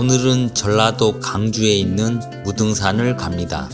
오늘은 전라도 강주에 있는 무등산을 갑니다.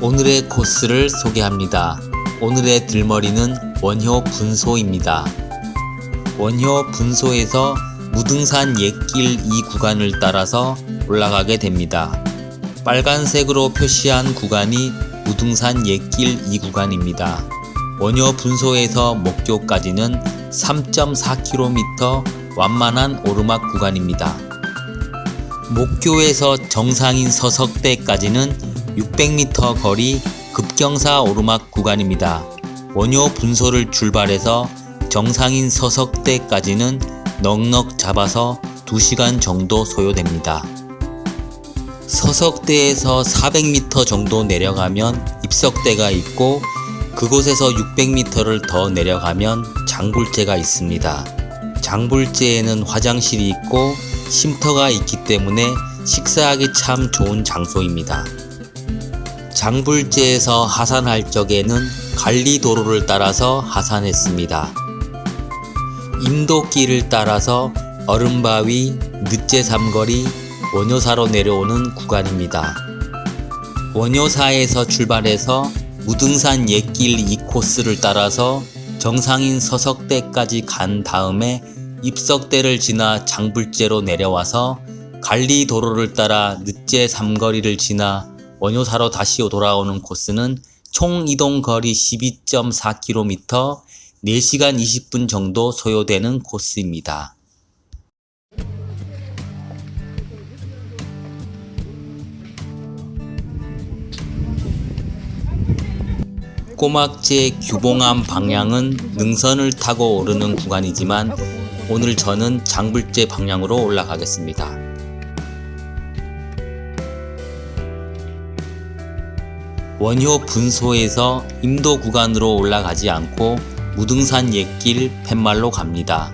오늘의 코스를 소개합니다. 오늘의 들머리는 원효 분소입니다. 원효 분소에서 무등산 옛길 이 구간을 따라서 올라가게 됩니다. 빨간색으로 표시한 구간이 무등산 옛길 이 구간입니다. 원효 분소에서 목교까지는 3.4km 완만한 오르막 구간입니다. 목교에서 정상인 서석대까지는 600m 거리 급경사 오르막 구간입니다. 원효 분소를 출발해서 정상인 서석대까지는 넉넉 잡아서 2시간 정도 소요됩니다. 서석대에서 400m 정도 내려가면 입석대가 있고 그곳에서 600m를 더 내려가면 장불재가 있습니다. 장불재에는 화장실이 있고 쉼터가 있기 때문에 식사하기 참 좋은 장소입니다. 장불재에서 하산할 적에는 관리도로를 따라서 하산했습니다. 임도길을 따라서 얼음바위, 늦제 삼거리, 원효사로 내려오는 구간입니다. 원효사에서 출발해서 무등산 옛길 이 코스를 따라서 정상인 서석대까지 간 다음에 입석대를 지나 장불재로 내려와서 관리도로를 따라 늦제 삼거리를 지나 원효사로 다시 돌아오는 코스는 총 이동 거리 12.4km, 4시간 20분 정도 소요되는 코스입니다. 꼬막제 규봉암 방향은 능선을 타고 오르는 구간이지만 오늘 저는 장불제 방향으로 올라가겠습니다. 원효 분소에서 임도 구간으로 올라가지 않고 무등산 옛길 팻말로 갑니다.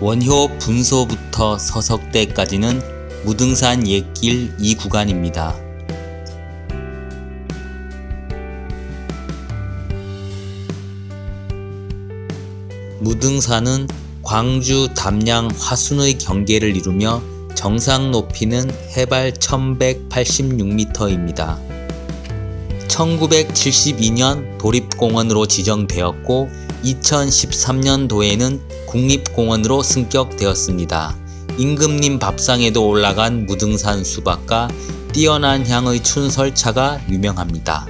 원효 분소부터 서석대까지는 무등산 옛길 2구간입니다. 무등산은 광주 담양 화순의 경계를 이루며 정상 높이는 해발 1186m입니다. 1972년 도립공원으로 지정되었고 2013년도에는 국립공원으로 승격되었습니다. 임금님 밥상에도 올라간 무등산 수박과 뛰어난 향의 춘설차가 유명합니다.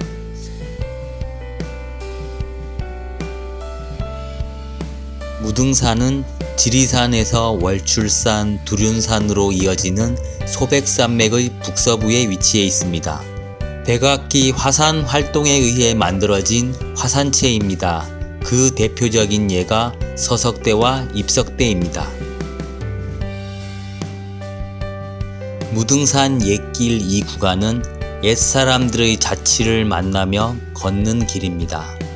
무등산은 지리산에서 월출산, 두륜산으로 이어지는 소백산맥의 북서부에 위치해 있습니다. 백악기 화산 활동에 의해 만들어진 화산체입니다. 그 대표적인 예가 서석대와 입석대입니다. 무등산 옛길 이 구간은 옛사람들의 자취를 만나며 걷는 길입니다.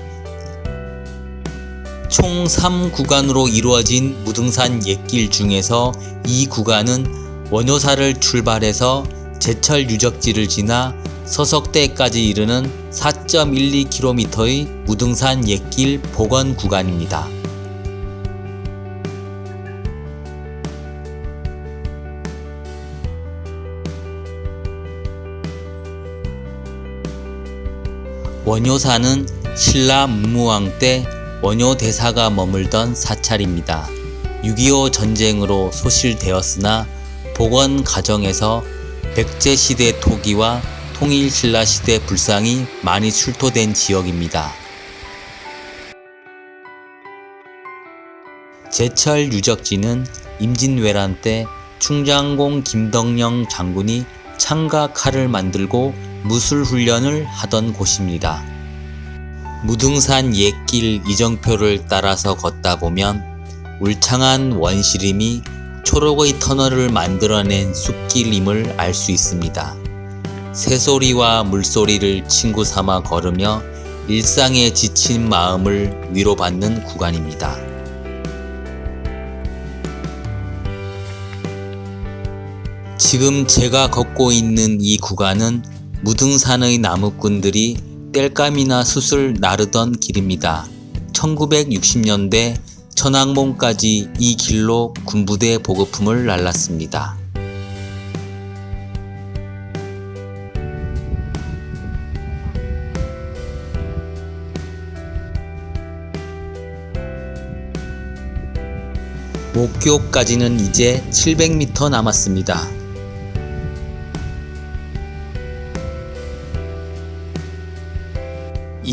총 3구간으로 이루어진 무등산 옛길 중에서 이 구간은 원효사를 출발해서 제철 유적지를 지나 서석대까지 이르는 4.12km의 무등산 옛길 복원 구간입니다. 원효사는 신라 문무왕 때 원효 대사가 머물던 사찰입니다. 6.25 전쟁으로 소실되었으나 복원 과정에서 백제시대 토기와 통일신라시대 불상이 많이 출토된 지역입니다. 제철 유적지는 임진왜란 때 충장공 김덕령 장군이 창과 칼을 만들고 무술 훈련을 하던 곳입니다. 무등산 옛길 이정표를 따라서 걷다 보면 울창한 원시림이 초록의 터널을 만들어낸 숲길임을 알 수 있습니다. 새소리와 물소리를 친구 삼아 걸으며 일상에 지친 마음을 위로받는 구간입니다. 지금 제가 걷고 있는 이 구간은 무등산의 나무꾼들이 땔감이나 숯을 나르던 길입니다. 1960년대 천왕봉까지 이 길로 군부대 보급품을 날랐습니다. 목교까지는 이제 700m 남았습니다.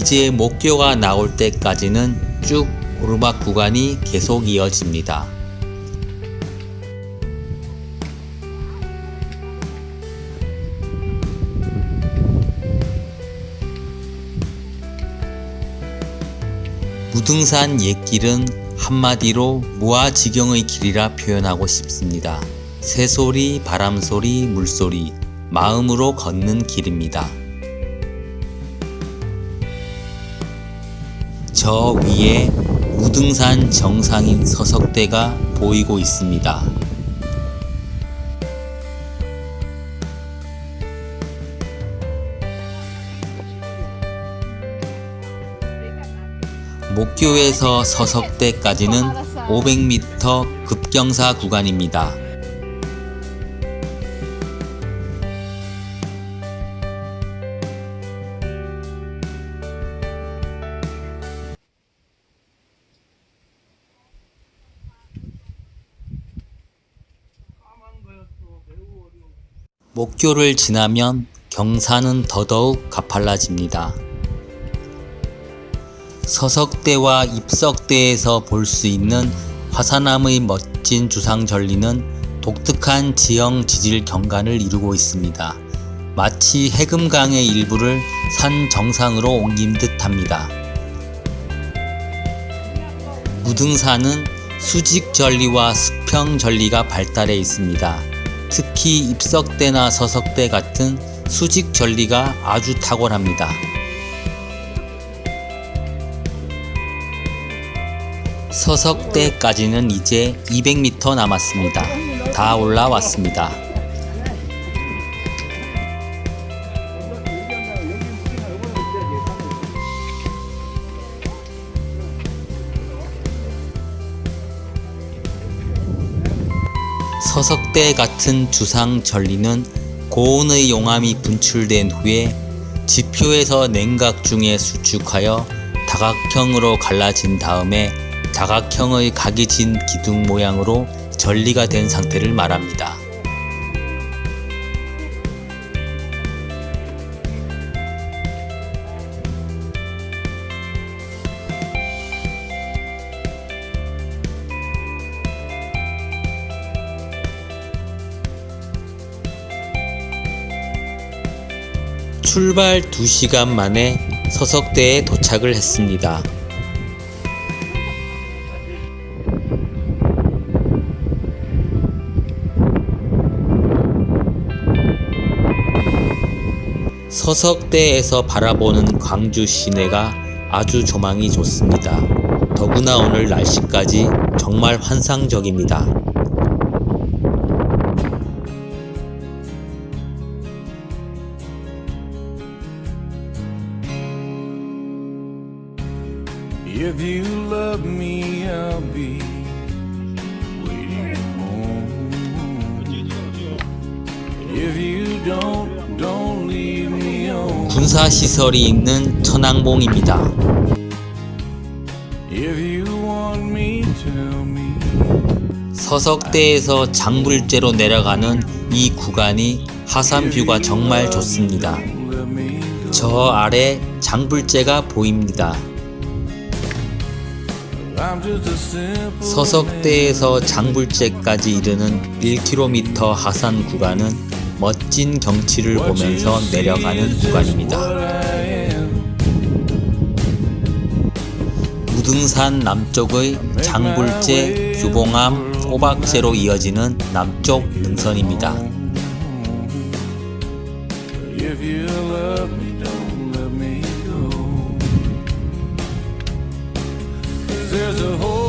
이제 목교가 나올 때까지는 쭉 오르막 구간이 계속 이어집니다. 무등산 옛길은 한마디로 무아지경의 길이라 표현하고 싶습니다. 새소리, 바람소리, 물소리, 마음으로 걷는 길입니다. 저 위에 무등산 정상인 서석대가 보이고 있습니다. 목교에서 서석대까지는 500m 급경사 구간입니다. 목교를 지나면 경사는 더더욱 가팔라집니다. 서석대와 입석대에서 볼 수 있는 화산암의 멋진 주상절리는 독특한 지형 지질 경관을 이루고 있습니다. 마치 해금강의 일부를 산 정상으로 옮긴 듯합니다. 무등산은 수직절리와 수평절리가 발달해 있습니다. 특히 입석대나 서석대 같은 수직절리가 아주 탁월합니다. 서석대까지는 이제 200m 남았습니다. 다 올라왔습니다. 서석대 같은 주상 전리는 고온의 용암이 분출된 후에 지표에서 냉각 중에 수축하여 다각형으로 갈라진 다음에 다각형의 각이 진 기둥 모양으로 전리가 된 상태를 말합니다. 출발 2시간 만에 서석대에 도착을 했습니다. 서석대에서 바라보는 광주 시내가 아주 조망이 좋습니다. 더구나 오늘 날씨까지 정말 환상적입니다. 군사시설이 있는 천왕봉입니다. 서석대에서 장불제로 내려가는 이 구간이 하산뷰가 정말 좋습니다. 저 아래 장불제가 보입니다. 서석대에서 장불제까지 이르는 1km 하산 구간은 멋진 경치를 보면서 내려가는 구간입니다. 무등산 남쪽의 장불제, 규봉암, 호박제로 이어지는 남쪽 능선입니다.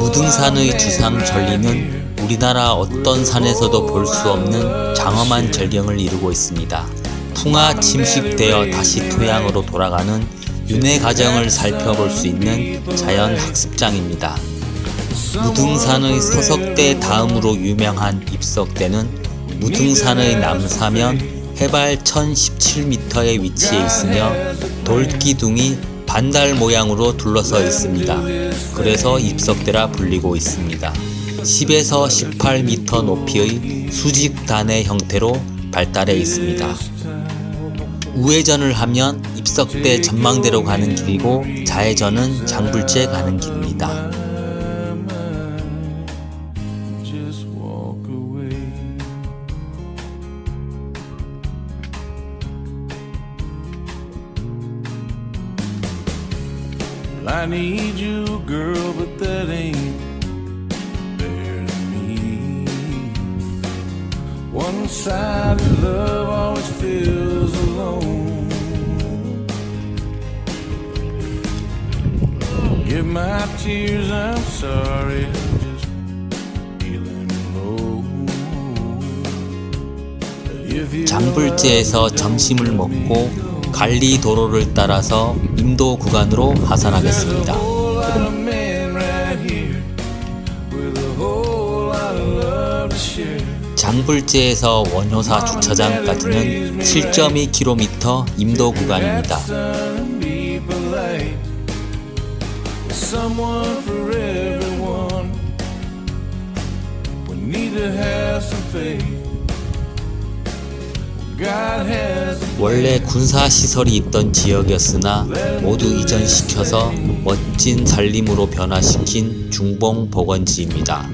무등산의 주상 전리는 우리나라 어떤 산에서도 볼 수 없는 장엄한 절경을 이루고 있습니다. 풍화 침식되어 다시 토양으로 돌아가는 윤회 과정을 살펴볼 수 있는 자연 학습장입니다. 무등산의 서석대 다음으로 유명한 입석대는 무등산의 남사면 해발 1017m에 위치해 있으며 돌기둥이 반달 모양으로 둘러서 있습니다. 그래서 입석대라 불리고 있습니다. 10에서 18m 높이의 수직단의 형태로 발달해 있습니다. 우회전을 하면 입석대 전망대로 가는 길이고 좌회전은 장불제 가는 길입니다. ain't Sided love always feels alone. Give my tears, I'm sorry, I'm just feeling low. 장불제에서 점심을 먹고 갈리 도로를 따라서 임도 구간으로 하산하겠습니다. 장불제에서 원효사 주차장까지는 7.2km 임도 구간입니다. 원래 군사 시설이 있던 지역이었으나 모두 이전시켜서 멋진 산림으로 변화시킨 중봉 복원지입니다.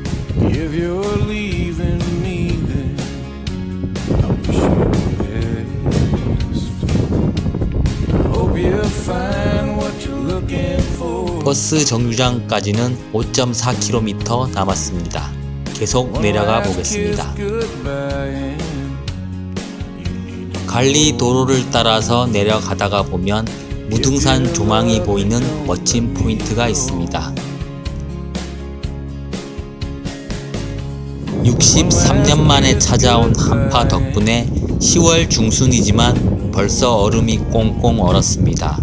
버스 정류장까지는 5.4km 남았습니다. 계속 내려가 보겠습니다. 갈리 도로를 따라서 내려가다가 보면 무등산 조망이 보이는 멋진 포인트가 있습니다. 63년 만에 찾아온 한파 덕분에 10월 중순이지만 벌써 얼음이 꽁꽁 얼었습니다.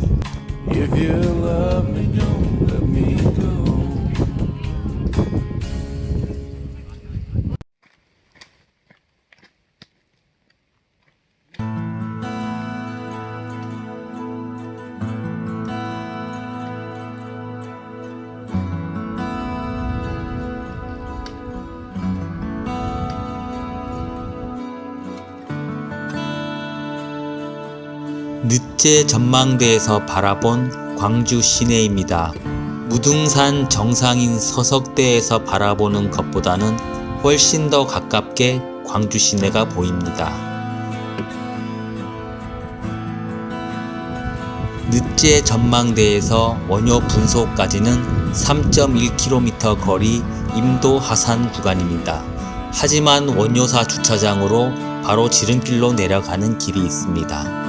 늦제 전망대에서 바라본 광주 시내입니다. 무등산 정상인 서석대에서 바라보는 것보다는 훨씬 더 가깝게 광주 시내가 보입니다. 늦제 전망대에서 원효 분소까지는 3.1km 거리 임도 하산 구간입니다. 하지만 원효사 주차장으로 바로 지름길로 내려가는 길이 있습니다.